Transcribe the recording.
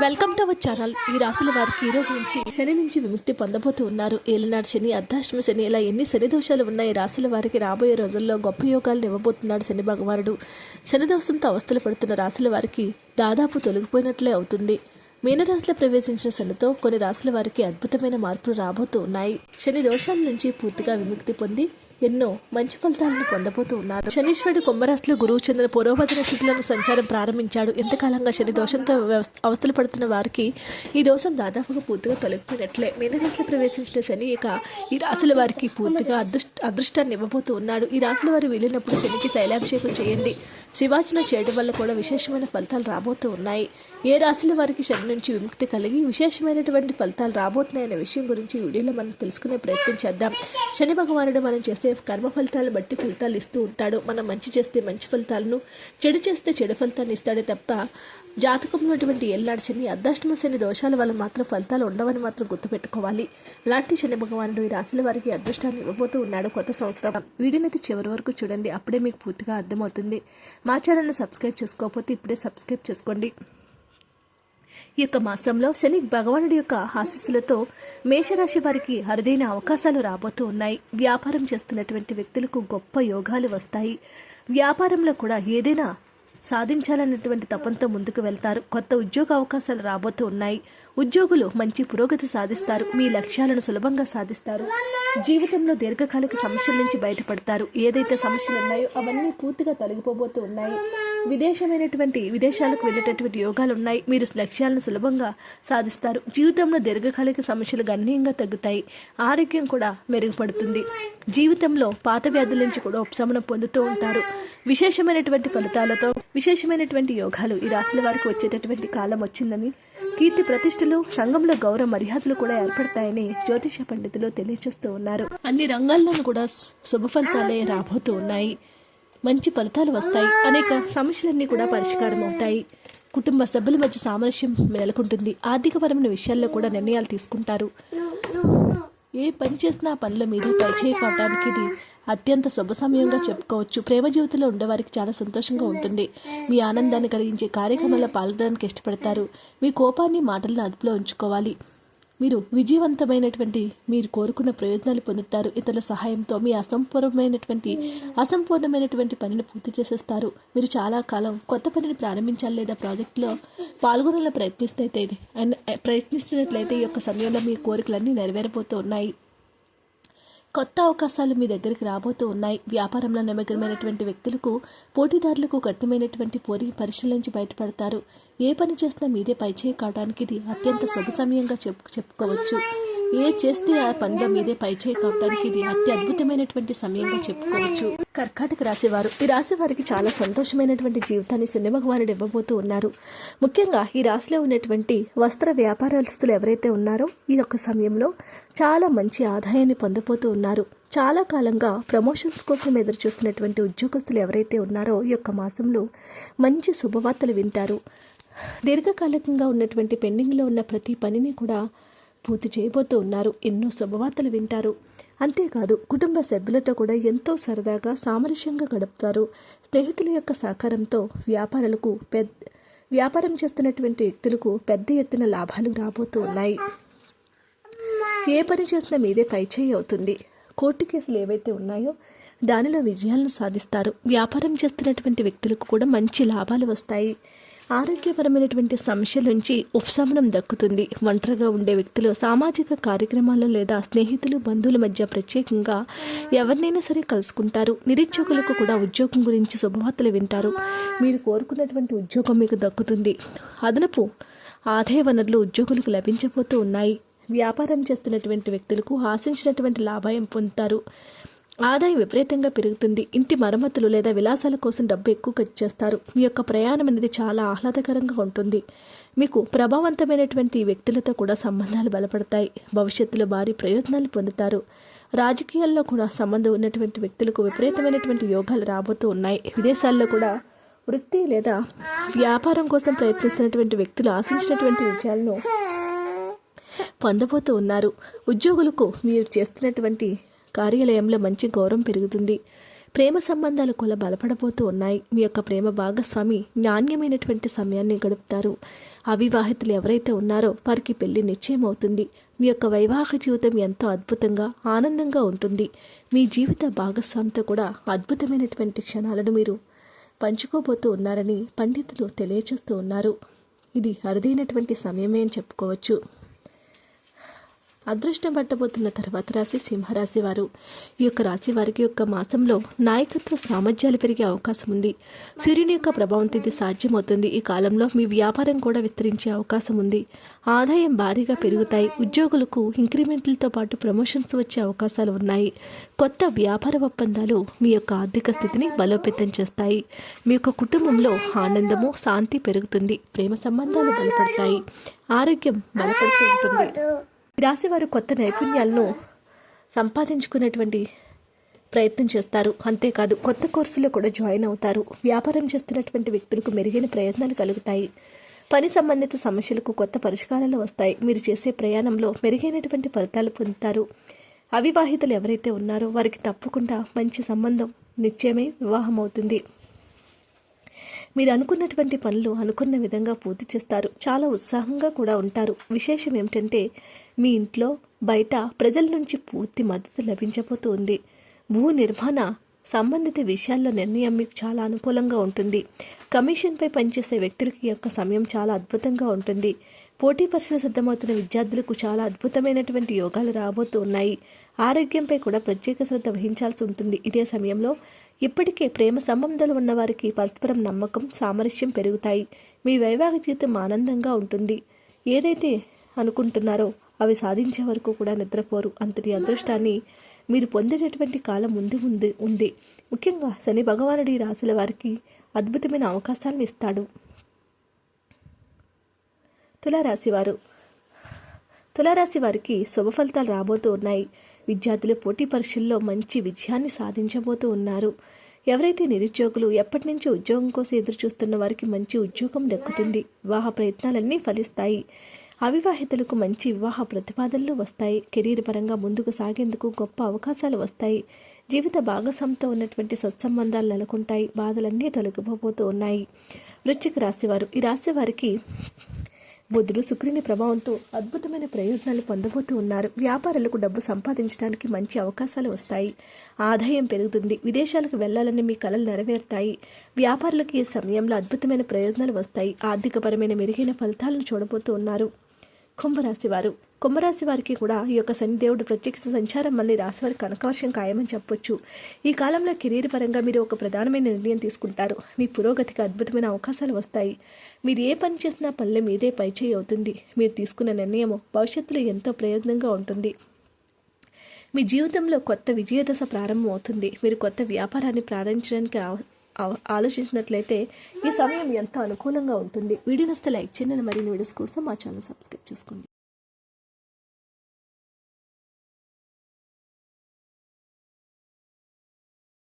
Welcome to our channel. ఈ రాశుల వారికి ఈ రోజు నుంచి శని నుంచి విముక్తి పొందబోతూ ఉన్నారు. ఏలినాడు శని అర్ధాష్టమ శని ఇలా ఎన్ని శని దోషాలు ఉన్నాయి రాశుల వారికి రాబోయే రోజుల్లో గొప్ప యోగాలను ఇవ్వబోతున్నాడు శని భగవానుడు. శని దోషంతో అవస్థలు పడుతున్న రాశుల వారికి దాదాపు తొలగిపోయినట్లే అవుతుంది. మీనరాశిలో ప్రవేశించిన శనితో కొన్ని రాశుల వారికి అద్భుతమైన మార్పులు రాబోతూ ఉన్నాయి శని దోషాల నుంచి పూర్తిగా విముక్తి పొంది ఎన్నో మంచి ఫలితాలను పొందబోతూ ఉన్నారు. శనీశ్వరుడు కుంభరాశిలో గురువు చెందిన పూర్వభద్ర స్థితులను సంచారం ప్రారంభించాడు. ఎంతకాలంగా శని దోషంతో అవస్థలు పడుతున్న వారికి ఈ దోషం దాదాపుగా పూర్తిగా తొలగిపోయినట్లే. మీనరాశిలో ప్రవేశించిన శని ఇక ఈ రాశుల వారికి పూర్తిగా అదృష్ట అదృష్టాన్ని ఇవ్వబోతూ ఉన్నాడు. ఈ రాశుల వారు వెళ్ళినప్పుడు శనికి తైలాభిషేకం చేయండి. శివాచన చేయడం వల్ల కూడా విశేషమైన ఫలితాలు రాబోతూ ఉన్నాయి. ఏ రాశుల వారికి శని నుంచి విముక్తి కలిగి విశేషమైనటువంటి ఫలితాలు రాబోతున్నాయనే విషయం గురించి వీడియోలో మనం తెలుసుకునే ప్రయత్నం చేద్దాం. శని భగవానుడు మనం చేసే కర్మ ఫలితాలను బట్టి ఫలితాలు ఇస్తూ ఉంటాడు. మనం మంచి చేస్తే మంచి ఫలితాలను చెడు చేస్తే చెడు ఫలితాన్ని ఇస్తాడే తప్ప జాతకంలోటువంటి ఉన్నటువంటి శని అర్ధాష్టమ శని దోషాల వల్ల మాత్రం ఫలితాలు ఉండవని మాత్రం గుర్తుపెట్టుకోవాలి. అలాంటి శని భగవానుడు ఈ రాశుల వారికి అదృష్టాన్ని ఇవ్వబోతూ ఉన్నాడు కొత్త సంవత్సరం. వీడియోనైతే చివరి వరకు చూడండి. అప్పుడే మీకు పూర్తిగా అర్థమవుతుంది. మా ఛానల్ని సబ్స్క్రైబ్ చేసుకోకపోతే ఇప్పుడే సబ్స్క్రైబ్ చేసుకోండి. ఈ యొక్క మాసంలో శని భగవానుడి యొక్క ఆశీస్సులతో మేషరాశి వారికి అరుదైన అవకాశాలు రాబోతూ ఉన్నాయి. వ్యాపారం చేస్తున్నటువంటి వ్యక్తులకు గొప్ప యోగాలు వస్తాయి. వ్యాపారంలో కూడా ఏదైనా సాధించాలన్నటువంటి తపంతో ముందుకు వెళ్తారు. కొత్త ఉద్యోగ అవకాశాలు రాబోతూ ఉన్నాయి. ఉద్యోగులు మంచి పురోగతి సాధిస్తారు. మీ లక్ష్యాలను సులభంగా సాధిస్తారు. జీవితంలో దీర్ఘకాలిక సమస్యల నుంచి బయటపడతారు. ఏదైతే సమస్యలు ఉన్నాయో అవన్నీ పూర్తిగా తొలగిపోబోతూ ఉన్నాయి. విదేశమైనటువంటి విదేశాలకు వెళ్ళేటటువంటి యోగాలు ఉన్నాయి మీరు లక్ష్యాలను సులభంగా సాధిస్తారు. జీవితంలో దీర్ఘకాలిక సమస్యలు గణనీయంగా తగ్గుతాయి. ఆరోగ్యం కూడా మెరుగుపడుతుంది. జీవితంలో పాత వ్యాధుల నుంచి కూడా ఉపశమనం పొందుతూ ఉంటారు. విశేషమైనటువంటి ఫలితాలతో విశేషమైనటువంటి యోగాలు ఈ రాశుల వారికి వచ్చేటటువంటి కాలం వచ్చిందని కీర్తి ప్రతిష్టలు సంఘంలో గౌరవ మర్యాదలు కూడా ఏర్పడతాయని జ్యోతిష పండితులు తెలియజేస్తూ ఉన్నారు. అన్ని రంగాల్లోనూ కూడా శుభ ఫలితాలే రాబోతూ ఉన్నాయి. మంచి ఫలితాలు వస్తాయి. అనేక సమస్యలన్నీ కూడా పరిష్కారం అవుతాయి. కుటుంబ సభ్యుల మధ్య సామరస్యం నెలకొంటుంది. ఆర్థికపరమైన విషయాల్లో కూడా నిర్ణయాలు తీసుకుంటారు. ఏ పని చేసినా పనుల మీద పైచేయి కావడానికి ఇది అత్యంత శుభ సమయంగా చెప్పుకోవచ్చు. ప్రేమ జీవితంలో ఉండేవారికి చాలా సంతోషంగా ఉంటుంది. మీ ఆనందాన్ని కలిగించే కార్యక్రమాల్లో పాల్గొనడానికి ఇష్టపడతారు. మీ కోపాన్ని మాటలను అదుపులో ఉంచుకోవాలి. మీరు విజయవంతమైనటువంటి మీరు కోరుకున్న ప్రయోజనాలు పొందుతారు. ఇతరుల సహాయంతో మీ అసంపూర్ణమైనటువంటి అసంపూర్ణమైనటువంటి పనిని పూర్తి చేసేస్తారు. మీరు చాలా కాలం కొత్త పనిని ప్రారంభించాలి లేదా ప్రాజెక్టులో పాల్గొనాలని ప్రయత్నిస్తే ప్రయత్నిస్తున్నట్లయితే ఈ యొక్క సమయంలో మీ కోరికలన్నీ నెరవేరబోతూ ఉన్నాయి. కొత్త అవకాశాలు మీ దగ్గరికి రాబోతూ ఉన్నాయి. వ్యాపారంలో నిమగ్నమైనటువంటి వ్యక్తులకు పోటీదారులకు కఠినమైనటువంటి పోరి పరిశీలించి బయటపడతారు. ఏ పని చేసినా మీదే పైచేయి కావడానికి ఇది అత్యంత శుభ సమయంగా చెప్పు చెప్పుకోవచ్చు. ఏ చేస్తే ఆ పనిలో మీదే పైచేయి కావడానికి ఇది అతి అద్భుతమైనటువంటి సమయంగా చెప్పుకోవచ్చు. కర్కాటక రాసేవారు ఈ రాశి వారికి చాలా సంతోషమైనటువంటి జీవితాన్ని శని భగవానుడు ఇవ్వబోతూ ఉన్నారు. ముఖ్యంగా ఈ రాశిలో ఉన్నటువంటి వస్త్ర వ్యాపారస్తులు ఎవరైతే ఉన్నారో ఈ యొక్క సమయంలో చాలా మంచి ఆదాయాన్ని పొందబోతూ ఉన్నారు. చాలా కాలంగా ప్రమోషన్స్ కోసం ఎదురు చూస్తున్నటువంటి ఉద్యోగస్తులు ఎవరైతే ఉన్నారో ఈ యొక్క మాసంలో మంచి శుభవార్తలు వింటారు. దీర్ఘకాలికంగా ఉన్నటువంటి పెండింగ్లో ఉన్న ప్రతి పనిని కూడా పూర్తి చేయబోతూ ఉన్నారు. ఎన్నో శుభవార్తలు వింటారు. అంతేకాదు కుటుంబ సభ్యులతో కూడా ఎంతో సరదాగా సామరస్యంగా గడుపుతారు. స్నేహితుల యొక్క సహకారంతో వ్యాపారులకు పెద్ద వ్యాపారం చేస్తున్నటువంటి వ్యక్తులకు పెద్ద ఎత్తున లాభాలు రాబోతూ ఉన్నాయి. ఏ పని చేసినా మీదే పైచేయి అవుతుంది. కోర్టు కేసులు ఏవైతే ఉన్నాయో దానిలో విజయాలను సాధిస్తారు. వ్యాపారం చేస్తున్నటువంటి వ్యక్తులకు కూడా మంచి లాభాలు వస్తాయి. ఆరోగ్యపరమైనటువంటి సమస్యల నుంచి ఉపశమనం దక్కుతుంది. ఒంటరిగా ఉండే వ్యక్తులు సామాజిక కార్యక్రమాల్లో లేదా స్నేహితులు బంధువుల మధ్య ప్రత్యేకంగా ఎవరినైనా సరే కలుసుకుంటారు. నిరుద్యోగులకు కూడా ఉద్యోగం గురించి శుభవార్తలు వింటారు. మీరు కోరుకున్నటువంటి ఉద్యోగం మీకు దక్కుతుంది. అదనపు ఆదాయ వనరులు ఉద్యోగులకు లభించబోతూ ఉన్నాయి. వ్యాపారం చేస్తున్నటువంటి వ్యక్తులకు ఆశించినటువంటి లాభాయం పొందుతారు. ఆదాయం విపరీతంగా పెరుగుతుంది. ఇంటి మరమ్మతులు లేదా విలాసాల కోసం డబ్బు ఎక్కువ ఖర్చు చేస్తారు. మీ యొక్క ప్రయాణం అనేది చాలా ఆహ్లాదకరంగా ఉంటుంది. మీకు ప్రభావవంతమైనటువంటి వ్యక్తులతో కూడా సంబంధాలు బలపడతాయి. భవిష్యత్తులో భారీ ప్రయోజనాలు పొందుతారు. రాజకీయాల్లో కూడా సంబంధం ఉన్నటువంటి వ్యక్తులకు విపరీతమైనటువంటి యోగాలు రాబోతూ ఉన్నాయి. విదేశాల్లో కూడా వృత్తి లేదా వ్యాపారం కోసం ప్రయత్నిస్తున్నటువంటి వ్యక్తులు ఆశించినటువంటి విజయాలను పొందబోతూ ఉన్నారు. ఉద్యోగులకు మీరు చేస్తున్నటువంటి కార్యాలయంలో మంచి గౌరవం పెరుగుతుంది. ప్రేమ సంబంధాలు కూడా బలపడబోతూ ఉన్నాయి. మీ యొక్క ప్రేమ భాగస్వామి నాణ్యమైనటువంటి సమయాన్ని గడుపుతారు. అవివాహితులు ఎవరైతే ఉన్నారో వారికి పెళ్ళి నిశ్చయం అవుతుంది మీ యొక్క వైవాహిక జీవితం ఎంతో అద్భుతంగా ఆనందంగా ఉంటుంది. మీ జీవిత భాగస్వామితో కూడా అద్భుతమైనటువంటి క్షణాలను మీరు పంచుకోబోతూ ఉన్నారని పండితులు తెలియచేస్తూ ఉన్నారు. ఇది అరుదైనటువంటి సమయమే అని చెప్పుకోవచ్చు. అదృష్టం పట్టబోతున్న తర్వాత రాశి సింహరాశి వారు. ఈ యొక్క రాశి వారికి యొక్క మాసంలో నాయకత్వ సామర్థ్యాలు పెరిగే అవకాశం ఉంది. సూర్యుని యొక్క ప్రభావంతో ఇది సాధ్యమవుతుంది. ఈ కాలంలో మీ వ్యాపారం కూడా విస్తరించే అవకాశం ఉంది. ఆదాయం భారీగా పెరుగుతాయి. ఉద్యోగులకు ఇంక్రిమెంట్లతో పాటు ప్రమోషన్స్ వచ్చే అవకాశాలు ఉన్నాయి. కొత్త వ్యాపార ఒప్పందాలు మీ యొక్క ఆర్థిక స్థితిని బలోపేతం చేస్తాయి. మీ యొక్క కుటుంబంలో ఆనందము శాంతి పెరుగుతుంది. ప్రేమ సంబంధాలు బలపడతాయి. ఆరోగ్యం బలపడుతూ ఉంటుంది. రాసేవారు కొత్త నైపుణ్యాలను సంపాదించుకునేటువంటి ప్రయత్నం చేస్తారు. అంతేకాదు కొత్త కోర్సులో కూడా జాయిన్ అవుతారు. వ్యాపారం చేస్తున్నటువంటి వ్యక్తులకు మెరుగైన ప్రయత్నాలు కలుగుతాయి. పని సంబంధిత సమస్యలకు కొత్త పరిష్కారాలు వస్తాయి. మీరు చేసే ప్రయాణంలో మెరుగైనటువంటి ఫలితాలు పొందుతారు. అవివాహితులు ఎవరైతే ఉన్నారో వారికి తప్పకుండా మంచి సంబంధం నిత్యమే వివాహం అవుతుంది మీరు అనుకున్నటువంటి పనులు అనుకున్న విధంగా పూర్తి చేస్తారు. చాలా ఉత్సాహంగా కూడా ఉంటారు. విశేషం ఏమిటంటే మీ ఇంట్లో బయట ప్రజల నుంచి పూర్తి మద్దతు లభించబోతూ ఉంది భూ నిర్మాణ సంబంధిత విషయాల్లో నిర్ణయం మీకు చాలా అనుకూలంగా ఉంటుంది. కమిషన్పై పనిచేసే వ్యక్తులకి యొక్క సమయం చాలా అద్భుతంగా ఉంటుంది. పోటీ పరీక్షలు సిద్ధమవుతున్న విద్యార్థులకు చాలా అద్భుతమైనటువంటి యోగాలు రాబోతూ ఉన్నాయి ఆరోగ్యంపై కూడా ప్రత్యేక శ్రద్ధ వహించాల్సి ఉంటుంది. ఇదే సమయంలో ఇప్పటికే ప్రేమ సంబంధాలు ఉన్నవారికి పరస్పరం నమ్మకం సామరస్యం పెరుగుతాయి. మీ వైవాహిక జీవితం ఆనందంగా ఉంటుంది. ఏదైతే అనుకుంటున్నారో అవి సాధించే వరకు కూడా నిద్రపోరు. అంతటి అదృష్టాన్ని మీరు పొందేటటువంటి కాలం ముందు ఉంది ఉంది. ముఖ్యంగా శని భగవానుడి రాశుల వారికి అద్భుతమైన అవకాశాలను ఇస్తాడు. తులారాశివారు వారు తులారాశి వారికి శుభ ఫలితాలు రాబోతూ ఉన్నాయి. విద్యార్థులు పోటీ పరీక్షల్లో మంచి విజయాన్ని సాధించబోతూ ఉన్నారు. ఎవరైతే నిరుద్యోగులు ఎప్పటి నుంచి ఉద్యోగం కోసం ఎదురు చూస్తున్న వారికి మంచి ఉద్యోగం దక్కుతుంది. వివాహ ప్రయత్నాలన్నీ ఫలిస్తాయి. అవివాహితులకు మంచి వివాహ ప్రతిపాదనలు వస్తాయి. కెరీర్ పరంగా ముందుకు సాగేందుకు గొప్ప అవకాశాలు వస్తాయి. జీవిత భాగస్వామితో ఉన్నటువంటి సత్సంబంధాలు నెలకొంటాయి. బాధలన్నీ తొలగిపోతూ ఉన్నాయి. వృశ్చిక రాశివారు ఈ రాశి వారికి బుధుడు శుక్రుని ప్రభావంతో అద్భుతమైన ప్రయోజనాలు పొందబోతూ ఉన్నారు. వ్యాపారులకు డబ్బు సంపాదించడానికి మంచి అవకాశాలు వస్తాయి. ఆదాయం పెరుగుతుంది. విదేశాలకు వెళ్ళాలని మీ కలలు నెరవేరుతాయి. వ్యాపారులకు ఈ సమయంలో అద్భుతమైన ప్రయోజనాలు వస్తాయి. ఆర్థికపరమైన మెరుగైన ఫలితాలను చూడబోతూ ఉన్నారు. కుంభరాశి వారు కుంభరాశి వారికి కూడా ఈ యొక్క శనిదేవుడు ప్రత్యక్ష సంచారం మళ్ళీ రాశి వారికి కనకవర్షం ఖాయమని చెప్పొచ్చు. ఈ కాలంలో కెరీర్ పరంగా మీరు ఒక ప్రధానమైన నిర్ణయం తీసుకుంటారు. మీ పురోగతికి అద్భుతమైన అవకాశాలు వస్తాయి. మీరు ఏ పని చేసినా పనుల మీదే పైచేయి అవుతుంది. మీరు తీసుకున్న నిర్ణయం భవిష్యత్తులో ఎంతో ప్రయోజనంగా ఉంటుంది. మీ జీవితంలో కొత్త విజయదశ ప్రారంభం అవుతుంది. మీరు కొత్త వ్యాపారాన్ని ప్రారంభించడానికి ఆలోచించినట్లయితే ఈ సమయం ఎంతో అనుకూలంగా ఉంటుంది. వీడియో నస్తే లైక్ చేయండి. మరిన్ని వీడియోస్ కోసం మా ఛానల్ సబ్స్క్రైబ్ చేసుకోండి.